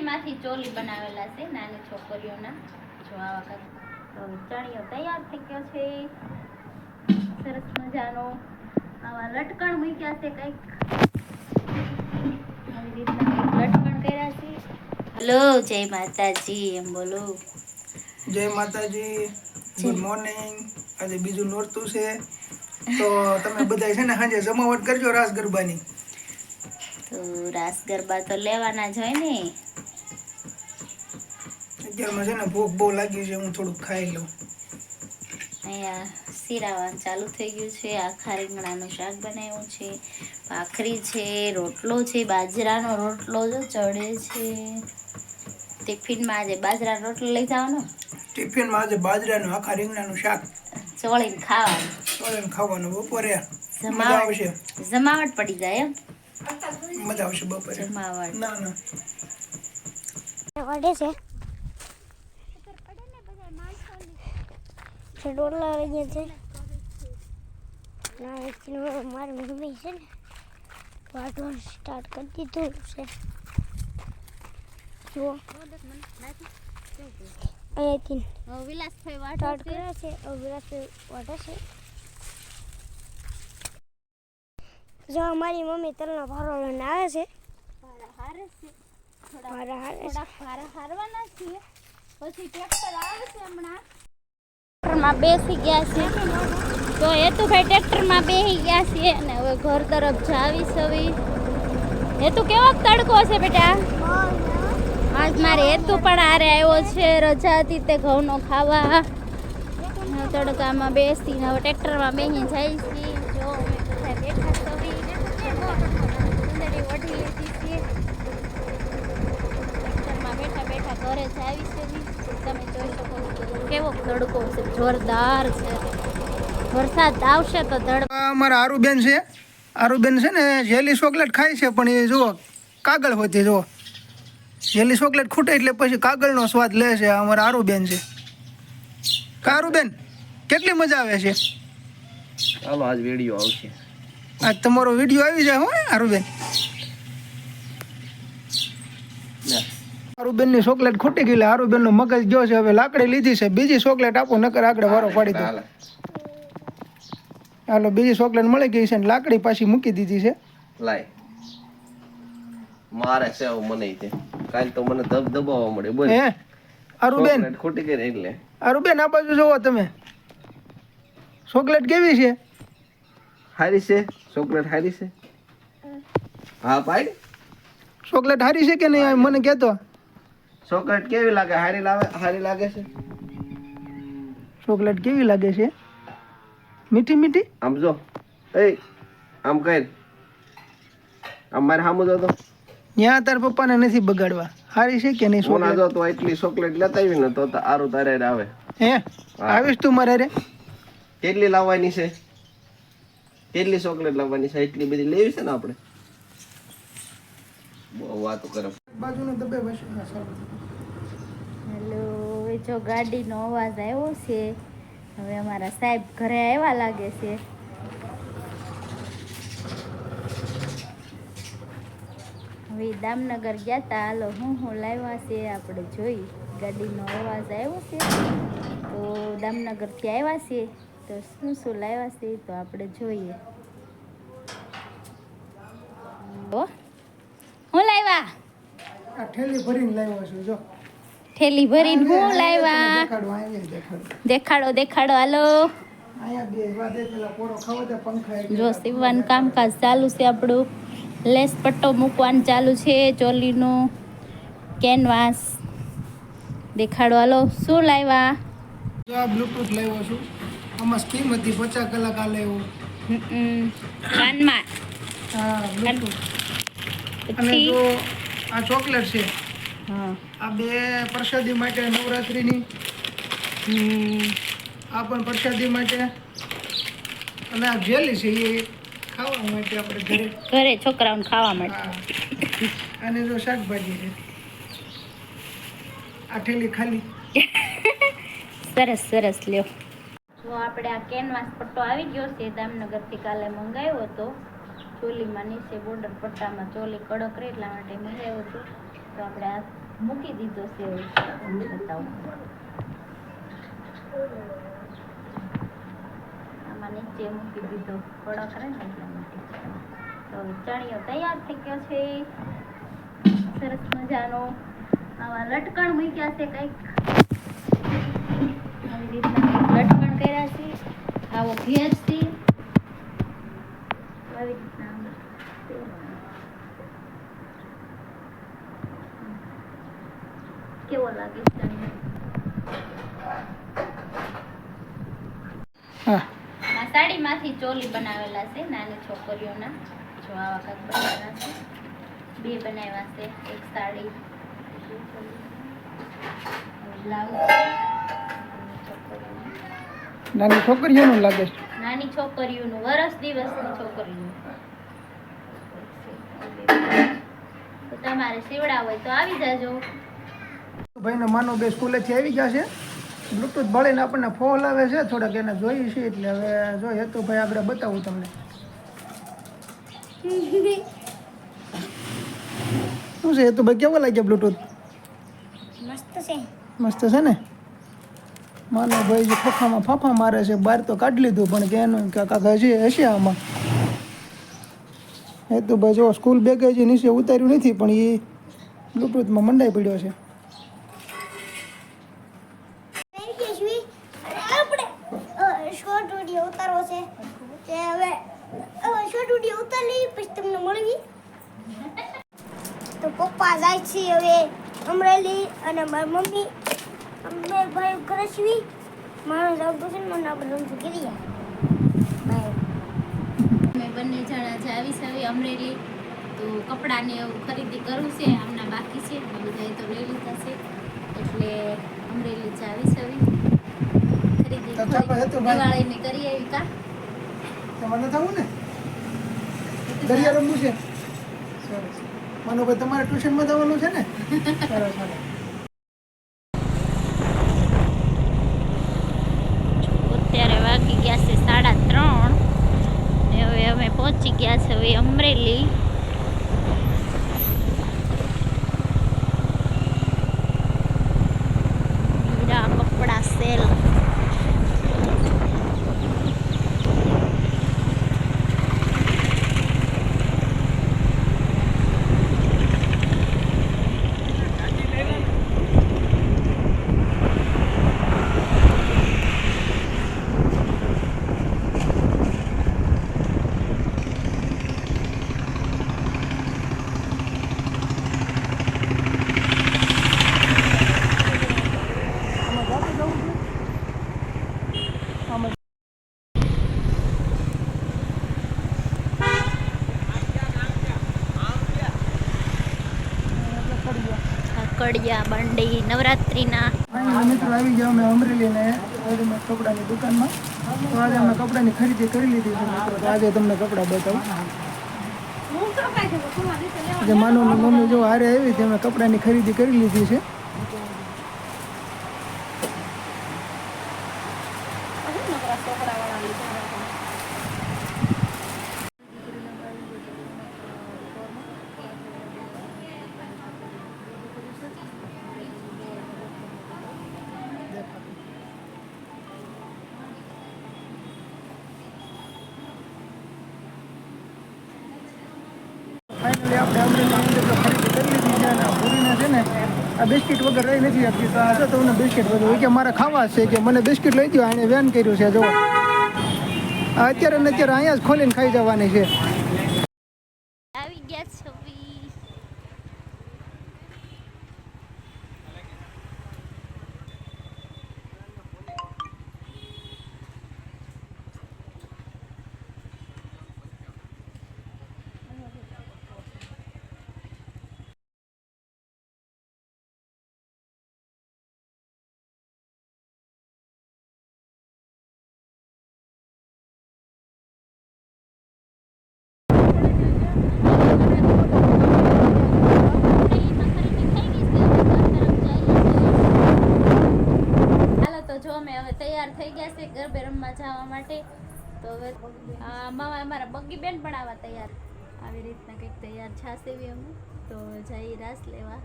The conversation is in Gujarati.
ચોલીમાંથી ચોલી બનાવેલા છે નાની છોકરીઓના. જો આવા વખત તો ચણિયો તૈયાર થઈ ગયો છે. સરસ મજાનો આવા લટકણ મૂક્યા છે કંઈક. આવી રીતના લટકણ કર્યા છે. હલો જય માતાજી એમ બોલો. જય માતાજી ગુડ મોર્નિંગ. આજે બીજું નોરતું છે. તો તમે બધા છે ને સાંજે જમાવટ કરજો રાસ ગરબાની. તો રાસ ગરબા તો લેવાના જ હોય ને. અત્યારમાં છે ને ભૂખ બહુ લાગી છે હું થોડુંક ખાઈ લઉં. અહીંયા શીરાવાનું ચાલુ થઈ ગયું છે આખા રીંગણાનું શાક બનાવ્યું છે ભાખરી છે રોટલો છે બાજરાનો રોટલો જો ચડે છે. ટિફિનમાં આજે બાજરાનો રોટલો લઈ જવાનો? ટિફિનમાં આજે બાજરાનું આખા રીંગણાનું શાક. ચોળીને ખાવાનું. ચોળીને ખાવાનું બપોરે જમાવટ જમાવટ પડી જાય એમ? મજા આવશે બપોરે. જમાવટ. ના ના. વડે છે. છે ડોલા આવી ગયા છે ના એકચ્યુઅલી મારી મમ્મી છે ને વાટવાનું સ્ટાર્ટ કરી દીધું છે. જુઓ. અહીંયાથી વિલાસભાઈ સ્ટાર્ટ કર્યા છે. અભ્યાસ વાટે છે. જો અમારી મમ્મી તલનો ભારો લઈને આવે છે. હારે છે. થોડા હારે હારવાના છીએ. પછી ટ્રેક્ટર આવે છે હમણાં. ટ્રેક્ટરમાં બેસી ગયા છે. તો હેતુભાઈ ટ્રેક્ટરમાં બેસી ગયા છે અને હવે ઘર તરફ જાવી સવી. હેતુ કેવો તડકો છે બેટા? આજ મારે હેતુ પણ આરે આવ્યો છે, રજા હતી તે ઘઉંનો ખાવા. તડકામાં બેસીને હવે ટ્રેક્ટરમાં બેસી જાય છે. જો અમે બધા બેઠા સવી. લીધી છે બેઠા બેઠા ઘરે જ આવી છે તમે જોઈ શકો છો કેવો તડકો છે જોરદાર છે. વરસાદ આવશે તો તડ અમારા આરુબેન છે. આરુબેન છે ને જેલી ચોકલેટ ખાય છે પણ એ જુઓ કાગળ હોતી જુઓ. જેલી ચોકલેટ ખૂટે એટલે પછી કાગળનો સ્વાદ લે છે અમારા આરુબેન છે. કારુબેન કેટલી મજા આવે છે? ચાલો આજ વીડિયો આવશે. આજ તમારો વીડિયો આવી જાય હો આરુબેન. આરુબેનની ચોકલેટ ખૂટી ગઈ હારુબેનનું મગજ ગયો છે હવે લાકડી લીધી છે. બીજી ચોકલેટ આપો નકર આગળ વારો પાડી દો. હાલે. બીજી ચોકલેટ મળી ગઈ છે ને લાકડી પાછી મૂકી દીધી છે. લાય. મારે છે મને તે. કાલ તો મને ધબ દબાવવા મળે બોલ. હે? અરુબેન? ખોટી ગઈ ને એટલે. અરુબેન આ બાજુ જોવો તમે. ચોકલેટ કેવી છે? હારી છે? ચોકલેટ હારી છે? હા ભાઈ? ચોકલેટ હારી છે કે નહીં મને કહેતો? ચોકલેટ કેવી લાગે? હારી લાવે હારી લાગે છે? ચોકલેટ કેવી લાગે છે? મીઠી મીઠી? આમ જો. એ આમ કઈ. આમ મારે સામું તો ત્યાં તાર પપ્પાને નથી બગાડવા. હારી છે કે નહીં સોના જો તો એટલી ચોકલેટ લેતા આવી ને તો તારું આરું તારે આવે. હે. આવીશ તું મારે રે? કેટલી લાવવાની છે? કેટલી ચોકલેટ લાવવાની છે? એટલી બધી લેવી છે ને આપણે? બહુ વાતો કરે. બાજુનો દબે બસ હેલો એ જો ગાડીનો અવાજ આવ્યો છે હવે અમારા સાહેબ ઘરે આવ્યા લાગે છે. હવે દામનગર ગયા તા હાલો હું હું લાવ્યા છે આપણે જોઈ ગાડીનો અવાજ આવ્યો છે. તો દામનગરથી આવ્યા છે તો શું શું લાવ્યા છે તો આપણે જોઈએ. ઠેલી ભરીને લાવ્યો છું જો. થેલી ભરીને હું લાવ્યા? દેખાડું દેખાડો. દેખાડો હાલો. જો સીવવાનું કામકાજ ચાલુ છે આપણું. લેસ પટ્ટો મૂકવાનું ચાલુ છે ચોલીનું. કેનવાસ. દેખાડો હાલો. શું લાવ્યા? જો આ બ્લૂટૂથ લાવ્યો છું. આમાં સ્કીમ હતી પચાસ કલાક આ લેવું કાનમાં. હા બ્લૂટૂથ અને જો આ ચોકલેટ છે. હા. આ બે પ્રસાદી માટે નવરાત્રિની. હમ, આ પણ પ્રસાદી માટે. અને આ જેલી છે એ ખાવા માટે આપણે ઘરે. ઘરે છોકરાઓને ખાવા માટે. અને જો શાકભાજી છે. આ ઠેલી ખાલી. સરસ સરસ લ્યો. જો આપણે આ કેનવાસ પટ્ટો આવી ગયો છે દામનગરથી કાલે મંગાવ્યો હતો. ચોલીમાં નીચે બોર્ડર પટ્ટામાં ચોલી કડક રહે એટલા માટે મંગાવ્યો હતો. તો આપણે આ મૂકી દીધો છે બતાવું. આમાં નીચે મૂકી દીધો કડક રહે ને એટલા માટે. તો ચણિયો તૈયાર થઈ ગયો છે. સરસ મજાનો આવા લટકણ મૂક્યા છે કંઈક. આવી રીતના લટકણ કર્યા છે. આવો ભેજ છે આવી રીતના આમ કેવો લાગે છે ચણિયો? હા આ સાડીમાંથી ચોલી બનાવેલા છે નાની છોકરીઓના. જો આ વખત બનાવેલા છે. બે બનાવ્યા છે એક સાડી નાની છોકરીઓનું. લાગે છે? નાની છોકરીઓનું વરસ દિવસની છોકરીનું. તમારે સીવડા હોય તો આવી જાજો. ભાઈને માનો બે સ્કૂલેથી આવી ગયા છે બ્લુટૂથ બળીને આપણને ફોન આવે છે થોડાક એને જોઈએ છે એટલે હવે જો હેતુભાઈ આગળ બતાવું તમને. શું છે? હેતુભાઈ કેવો લાગ્યો બ્લુટૂથ મસ્ત છે. મસ્ત છે ને? માનો ભાઈ જે ખોખામાં ફાંફા મારે છે બહાર તો કાઢી લીધું પણ કે એનું કાકા હજી હશે આમાં. હેતુભાઈ જો સ્કૂલ બેગ હજી નીચે ઉતાર્યું નથી પણ એ બ્લુટૂથમાં મંડાઈ પડ્યો છે થેન્ક યુ શ્રી અને આપણે શોર્ટ વીડિયો ઉતારવો છે. તે હવે શોર્ટ વીડિયો ઉતારી પછી તમને મળવી. તો પપ્પા જાય છે હવે અમરેલી અને મારી મમ્મી અમે ભાઈ કરશવી મારું જાવ છે મને આપણે રમતું કરી અમે બંને જણા જાવી સવી અમરેલી. તો કપડાને એવું ખરીદી કરવું છે આમના બાકી છે. બધા બધાએ તો લઈ લીધા છે. એટલે અમરેલી સવી ખરીદી તો ભાઈ. કરી આવી કા? તમારે થવું ને. દરિયા રમવું છે. સરસ. માનો તમારે ટ્યુશનમાં જવાનું છે ને? સરસ સરસ. અત્યારે વાગી ગયા છે સાડા ત્રણ. ને હવે અમે પહોંચી ગયા છે હવે અમરેલી હીરા કપડા સેલ કાકડિયા બંડી, નવરાત્રિના. મિત્રો આવી ગયા અમે અમરેલી ને કપડાની દુકાનમાં. તો આજે અમે કપડાની ખરીદી કરી લીધી છે મિત્રો. આજે તમને કપડાં બતાવું. જે માનુની મમ્મી જો હારે આવી તે અમે કપડાની ખરીદી કરી લીધી છે. ફાઇનલી આપણે અમરેલીની અંદર તો કરી લીધી છે અને પૂરીને છે ને આ બિસ્કિટ વગર રહી નથી આપી તો આ તમને બિસ્કિટ વગર કે મારે ખાવા છે કે મને બિસ્કિટ લઈ દો એને વેન કર્યું છે જો અત્યારે ને અત્યારે અહીંયા જ ખોલીને ખાઈ જવાની છે. ગરબે રમવા જવા માટે. તો હવે, આ અમારા બગ્ગી બેન પણ આવા તૈયાર. આવી રીતના કંઈક તૈયાર છાશે એવી અમે તો જઈ રાસ લેવા.